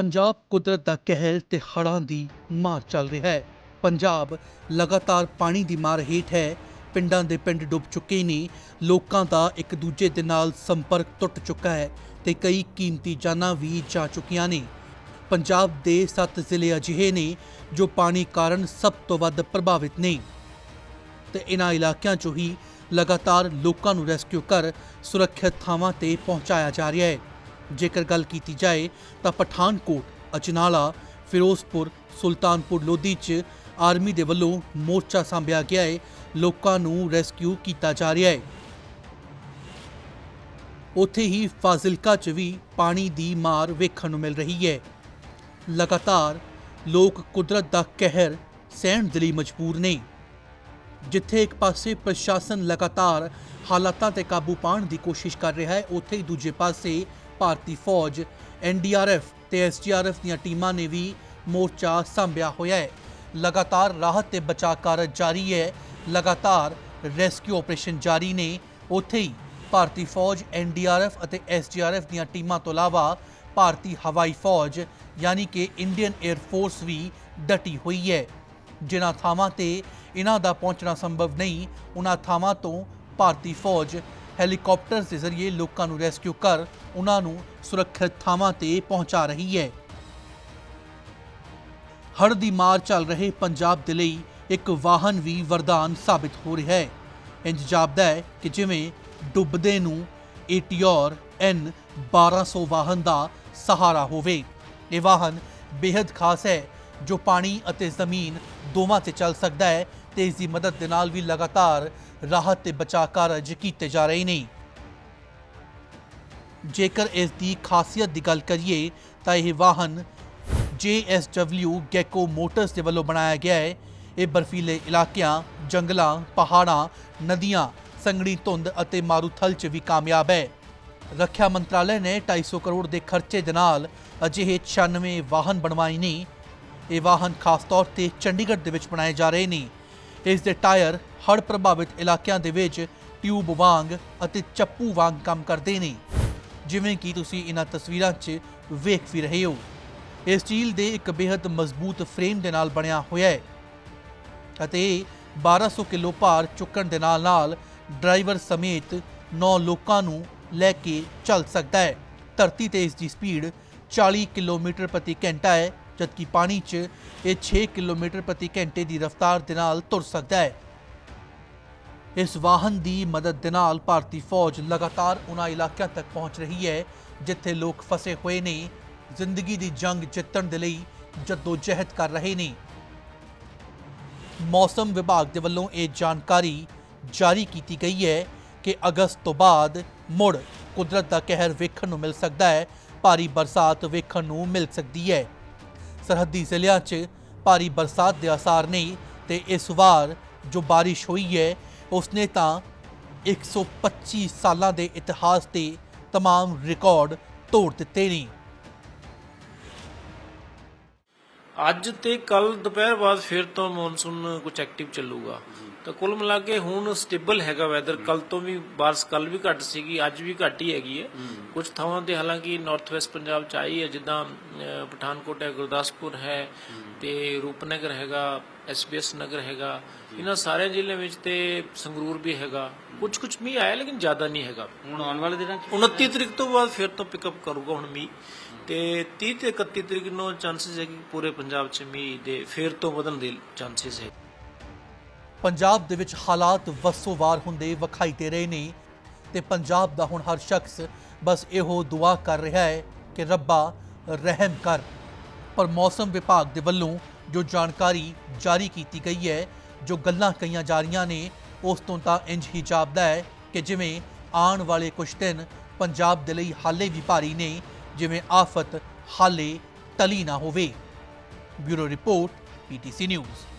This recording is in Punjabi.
ਪੰਜਾਬ ਕੁਦਰਤ ਦਾ ਕਹਿਰ ਤੇ ਹੜ੍ਹਾਂ ਦੀ ਮਾਰ ਚੱਲ ਰਿਹਾ ਹੈ। ਪੰਜਾਬ ਲਗਾਤਾਰ ਪਾਣੀ ਦੀ ਮਾਰ ਹੇਠ ਹੈ। ਪਿੰਡਾਂ ਦੇ ਪਿੰਡ ਡੁੱਬ ਚੁੱਕੇ ਨੇ। ਲੋਕਾਂ ਦਾ ਇੱਕ ਦੂਜੇ ਦੇ ਨਾਲ ਸੰਪਰਕ ਟੁੱਟ ਚੁੱਕਾ ਹੈ ਤੇ ਕਈ ਕੀਮਤੀ ਜਾਨਾਂ ਵੀ ਜਾ ਚੁੱਕੀਆਂ ਨੇ। ਪੰਜਾਬ ਦੇ 7 ਜ਼ਿਲ੍ਹੇ ਅਜਿਹੇ ਨੇ ਜੋ ਪਾਣੀ ਕਾਰਨ ਸਭ ਤੋਂ ਵੱਧ ਪ੍ਰਭਾਵਿਤ ਨੇ। ਤੇ ਇਨ੍ਹਾਂ ਇਲਾਕਿਆਂ 'ਚੋਂ ਹੀ ਲਗਾਤਾਰ ਲੋਕਾਂ ਨੂੰ ਰੈਸਕਿਊ ਕਰ ਸੁਰੱਖਿਅਤ ਥਾਵਾਂ ਤੇ ਪਹੁੰਚਾਇਆ ਜਾ ਰਿਹਾ ਹੈ। ਜੇਕਰ ਗੱਲ ਕੀਤੀ ਜਾਏ ਤਾਂ ਪਠਾਨਕੋਟ, ਅਜਨਾਲਾ, ਫਿਰੋਜ਼ਪੁਰ, ਸੁਲਤਾਨਪੁਰ ਲੋਧੀ 'ਚ ਆਰਮੀ ਦੇ ਵੱਲੋਂ ਮੋਰਚਾ ਸੰਭਿਆ ਗਿਆ ਹੈ ਲੋਕਾਂ ਨੂੰ ਰੈਸਕਿਊ ਕੀਤਾ ਜਾ ਰਿਹਾ ਹੈ ਉੱਥੇ ਹੀ ਫਾਜ਼ਿਲਕਾ 'ਚ ਵੀ ਪਾਣੀ ਦੀ ਮਾਰ ਵੇਖਣ ਨੂੰ ਮਿਲ ਰਹੀ ਹੈ ਲਗਾਤਾਰ ਲੋਕ ਕੁਦਰਤ ਦਾ ਕਹਿਰ ਸਹਿਣ ਦੇ ਲਈ ਮਜਬੂਰ ਨੇ। ਜਿੱਥੇ ਇੱਕ ਪਾਸੇ ਪ੍ਰਸ਼ਾਸਨ ਲਗਾਤਾਰ ਹਾਲਾਤਾਂ ਤੇ ਕਾਬੂ ਪਾਉਣ ਦੀ ਕੋਸ਼ਿਸ਼ ਕਰ ਰਿਹਾ ਹੈ ਉੱਥੇ ਹੀ ਦੂਜੇ ਪਾਸੇ ਭਾਰਤੀ ਫੌਜ ਐਨਡੀਆਰਐਫ ਤੇ ਐਸਡੀਆਰਐਫ ਦੀਆਂ ਟੀਮਾਂ ਨੇ ਵੀ ਮੋਰਚਾ ਸੰਭਿਆ ਹੋਇਆ ਹੈ। ਲਗਾਤਾਰ ਰਾਹਤ ਤੇ ਬਚਾਅ ਕਾਰਜ ਜਾਰੀ ਹੈ। ਲਗਾਤਾਰ ਰੈਸਕਿਊ ਆਪਰੇਸ਼ਨ ਜਾਰੀ ਨੇ। ਉੱਥੇ ਹੀ ਭਾਰਤੀ ਫੌਜ ਐਨਡੀਆਰਐਫ ਅਤੇ ਐਸਡੀਆਰਐਫ ਦੀਆਂ ਟੀਮਾਂ ਤੋਂ ਇਲਾਵਾ ਭਾਰਤੀ ਹਵਾਈ ਫੌਜ, ਯਾਨੀ ਕਿ ਇੰਡੀਅਨ 에ਅਰ ਫੋਰਸ ਵੀ ਡਟੀ ਹੋਈ ਹੈ। ਜਿਨ੍ਹਾਂ ਥਾਵਾਂ ਤੇ ਇਹਨਾਂ ਦਾ ਪਹੁੰਚਣਾ ਸੰਭਵ ਨਹੀਂ ਉਹਨਾਂ ਥਾਵਾਂ ਤੋਂ ਭਾਰਤੀ ਫੌਜ ਹੈਲੀਕਾਪਟਰ ਦੇ ਜ਼ਰੀਏ ਲੋਕਾਂ ਨੂੰ ਰੈਸਕਿਊ ਕਰ ਉਹਨਾਂ ਨੂੰ ਸੁਰੱਖਿਅਤ ਥਾਵਾਂ ਤੇ ਪਹੁੰਚਾ ਰਹੀ ਹੈ। ਹੜ੍ਹ ਦੀ ਮਾਰ ਚੱਲ ਰਹੇ ਪੰਜਾਬ ਦੇ ਲਈ ਇੱਕ ਵਾਹਨ ਵੀ ਵਰਦਾਨ ਸਾਬਿਤ ਹੋ ਰਿਹਾ ਹੈ। ਇੰਜ ਜਾਪਦਾ ਹੈ ਕਿ ਜਿਵੇਂ ਡੁੱਬਦੇ ਨੂੰ ਏਟੀਓਰ ਐਨ 1200 ਵਾਹਨ ਦਾ ਸਹਾਰਾ ਹੋਵੇ। ਇਹ ਵਾਹਨ ਬੇहद ਖਾਸ ਹੈ, ਜੋ ਪਾਣੀ ਅਤੇ ਜ਼ਮੀਨ ਦੋਵਾਂ ਤੇ ਚੱਲ ਸਕਦਾ ਹੈ। ਤੇ ਇਸ ਦੀ ਮਦਦ ਦੇ ਨਾਲ ਵੀ ਲਗਾਤਾਰ ਰਾਹਤ ਤੇ ਬਚਾਅ ਕਾਰਜ ਕੀਤੇ ਜਾ ਰਹੇ ਨੇ। ਜੇਕਰ ਇਸ ਦੀ ਖਾਸੀਅਤ ਦੀ ਗੱਲ ਕਰੀਏ, ਤਾਂ ਇਹ ਵਾਹਨ JSW ਗੈਕੋ ਮੋਟਰਸ ਦੇ ਵੱਲੋਂ ਬਣਾਇਆ ਗਿਆ ਹੈ। ਇਹ ਬਰਫੀਲੇ ਇਲਾਕਿਆਂ, ਜੰਗਲਾਂ, ਪਹਾੜਾਂ, ਨਦੀਆਂ, ਸੰਘਣੀ ਧੁੰਦ ਅਤੇ ਮਾਰੂਥਲ 'ਚ ਵੀ ਕਾਮਯਾਬ ਹੈ। ਰੱਖਿਆ ਮੰਤਰਾਲੇ ਨੇ 250 ਕਰੋੜ ਦੇ ਖਰਚੇ ਦੇ ਨਾਲ ਅਜਿਹੇ 96 ਵਾਹਨ ਬਣਵਾਏ ਨੇ। ਇਹ ਵਾਹਨ ਖਾਸ ਤੌਰ ਤੇ ਚੰਡੀਗੜ੍ਹ ਦੇ ਵਿੱਚ ਬਣਾਏ ਜਾ ਰਹੇ ਨੇ। ਇਸ ਦੇ ਟਾਇਰ ਹੜ੍ਹ ਪ੍ਰਭਾਵਿਤ ਇਲਾਕਿਆਂ ਦੇ ਵਿੱਚ ਟਿਊਬ ਵਾਂਗ ਅਤੇ ਚੱਪੂ ਵਾਂਗ ਕੰਮ ਕਰਦੇ ਨੇ। ਜਿਵੇਂ ਕਿ ਤੁਸੀਂ ਇਹਨਾਂ ਤਸਵੀਰਾਂ 'ਚ ਵੇਖ ਵੀ ਰਹੇ ਹੋ। ਇਹ ਸਟੀਲ ਦੇ ਇੱਕ ਬੇहद ਮਜ਼ਬੂਤ ਫਰੇਮ ਦੇ ਨਾਲ ਬਣਿਆ ਹੋਇਆ ਹੈ ਅਤੇ ਇਹ 1200 ਕਿਲੋ ਭਾਰ ਚੁੱਕਣ ਦੇ ਨਾਲ ਨਾਲ ਡਰਾਈਵਰ ਸਮੇਤ 9 ਲੋਕਾਂ ਨੂੰ ਲੈ ਕੇ ਚੱਲ ਸਕਦਾ ਹੈ। ਧਰਤੀ ਤੇ ਇਸ ਦੀ ਸਪੀਡ 40 ਕਿਲੋਮੀਟਰ ਪ੍ਰਤੀ ਘੰਟਾ ਹੈ ਜਦਕਿ ਪਾਣੀ 'ਚ ਇਹ 6 ਕਿਲੋਮੀਟਰ ਪ੍ਰਤੀ ਘੰਟੇ ਦੀ ਰਫ਼ਤਾਰ ਦੇ ਨਾਲ ਤੁਰ ਸਕਦਾ ਹੈ। ਇਸ ਵਾਹਨ ਦੀ ਮਦਦ ਦੇ ਨਾਲ ਭਾਰਤੀ ਫੌਜ ਲਗਾਤਾਰ ਉਹਨਾਂ ਇਲਾਕਿਆਂ ਤੱਕ ਪਹੁੰਚ ਰਹੀ ਹੈ, ਜਿੱਥੇ ਲੋਕ ਫਸੇ ਹੋਏ ਨੇ। ਜ਼ਿੰਦਗੀ ਦੀ ਜੰਗ ਜਿੱਤਣ ਦੇ ਲਈ ਜਦੋਜਹਿਦ ਕਰ ਰਹੇ ਨੇ। ਮੌਸਮ ਵਿਭਾਗ ਦੇ ਵੱਲੋਂ ਇਹ ਜਾਣਕਾਰੀ ਜਾਰੀ ਕੀਤੀ ਗਈ ਹੈ ਕਿ ਅਗਸਤ ਤੋਂ ਬਾਅਦ ਮੁੜ ਕੁਦਰਤ ਦਾ ਕਹਿਰ ਵੇਖਣ ਨੂੰ ਮਿਲ ਸਕਦਾ ਹੈ। ਭਾਰੀ ਬਰਸਾਤ ਵੇਖਣ ਨੂੰ ਮਿਲ ਸਕਦੀ ਹੈ। ਸਰਹੱਦੀ ਜ਼ਿਲ੍ਹਿਆਂ 'ਚ ਭਾਰੀ ਬਰਸਾਤ ਦੇ ਆਸਾਰ ਨਹੀਂ ਤੇ ਇਸ ਵਾਰ ਜੋ ਬਾਰਿਸ਼ ਹੋਈ ਹੈ ਉਸਨੇ ਤਾਂ 125 ਸਾਲਾਂ ਦੇ ਇਤਿਹਾਸ ਤੇ तमाम ਰਿਕਾਰਡ ਤੋੜ ਦਿੱਤੇ ਨੇ ਅੱਜ ਤੇ ਕੱਲ ਦੁਪਹਿਰ ਬਾਅਦ ਫਿਰ ਤੋਂ ਮੌਨਸੂਨ ਕੁਝ ਐਕਟਿਵ ਚੱਲੂਗਾ ਤਾਂ ਕੁੱਲ ਮਿਲਾ ਕੇ ਹੁਣ ਸਟੇਬਲ ਹੈਗਾ ਵੈਦਰ ਕੱਲ ਤੋਂ ਵੀ ਬਾਰਿਸ਼ ਕੱਲ ਵੀ ਘੱਟ ਸੀਗੀ ਅੱਜ ਵੀ ਘੱਟ ਹੀ ਹੈਗੀ ਹੈ। ਕੁਝ ਥਾਵਾਂ ਤੇ ਹਾਲਾਂਕਿ ਨਾਰਥ ਵੈਸਟ ਪੰਜਾਬ ਚ ਆਈ ਹੈ ਜਿੱਦਾਂ ਪਠਾਨਕੋਟ ਹੈ ਗੁਰਦਾਸਪੁਰ ਹੈ ਤੇ ਰੂਪਨਗਰ ਹੈਗਾ ਐਸਬੀਐਸ ਨਗਰ ਹੈਗਾ। ਇਹਨਾਂ ਸਾਰੇ ਜ਼ਿਲ੍ਹਿਆਂ ਵਿੱਚ ਤੇ ਸੰਗਰੂਰ ਵੀ ਹੈਗਾ। ਕੁਝ ਕੁਝ ਮੀਂਹ ਆਇਆ ਲੇਕਿਨ ਜ਼ਿਆਦਾ ਨਹੀਂ ਹੈਗਾ। ਹੁਣ ਆਉਣ ਵਾਲੇ ਦਿਨਾਂ 'ਚ? 29 ਤਰੀਕ ਤੋਂ ਬਾਅਦ ਫਿਰ ਤੋਂ ਪਿਕਅਪ ਕਰੂਗਾ ਹੁਣ ਮੀਂਹ। ਤੇ 30 ਤੇ 31 ਤਰੀਕ ਨੂੰ ਚਾਂਸਸ ਹੈ ਕਿ ਪੂਰੇ ਪੰਜਾਬ 'ਚ ਮੀਂਹ ਦੇ ਫਿਰ ਤੋਂ ਵਧਣ ਦੇ ਚਾਂਸਸ ਹੈ ਪੰਜਾਬ ਦੇ ਵਿੱਚ ਹਾਲਾਤ ਵੱਸੋਵਾਰ ਹੁੰਦੇ ਵਿਖਾਈ ਦੇ ਰਹੇ ਨੇ ਤੇ ਪੰਜਾਬ ਦਾ ਹੁਣ ਹਰ ਸ਼ਖਸ ਬਸ ਇਹੋ ਦੁਆ ਕਰ ਰਿਹਾ ਹੈ ਕਿ ਰੱਬਾ ਰਹਿਮ ਕਰ। ਪਰ ਮੌਸਮ ਵਿਭਾਗ ਦੇ ਵੱਲੋਂ ਜੋ ਜਾਣਕਾਰੀ ਜਾਰੀ ਕੀਤੀ ਗਈ ਹੈ, ਜੋ ਗੱਲਾਂ ਕਹੀਆਂ ਜਾ ਰਹੀਆਂ ਨੇ, ਉਸ ਤੋਂ ਤਾਂ ਇੰਜ ਹੀ ਜਾਪਦਾ ਹੈ ਕਿ ਜਿਵੇਂ ਆਉਣ ਵਾਲੇ ਕੁਝ ਦਿਨ ਪੰਜਾਬ ਦੇ ਲਈ ਹਾਲੇ ਵੀ ਭਾਰੀ ਨੇ, ਜਿਵੇਂ ਆਫਤ ਹਾਲੇ ਟਲੀ ਨਾ ਹੋਵੇ। Bureau report PTC news.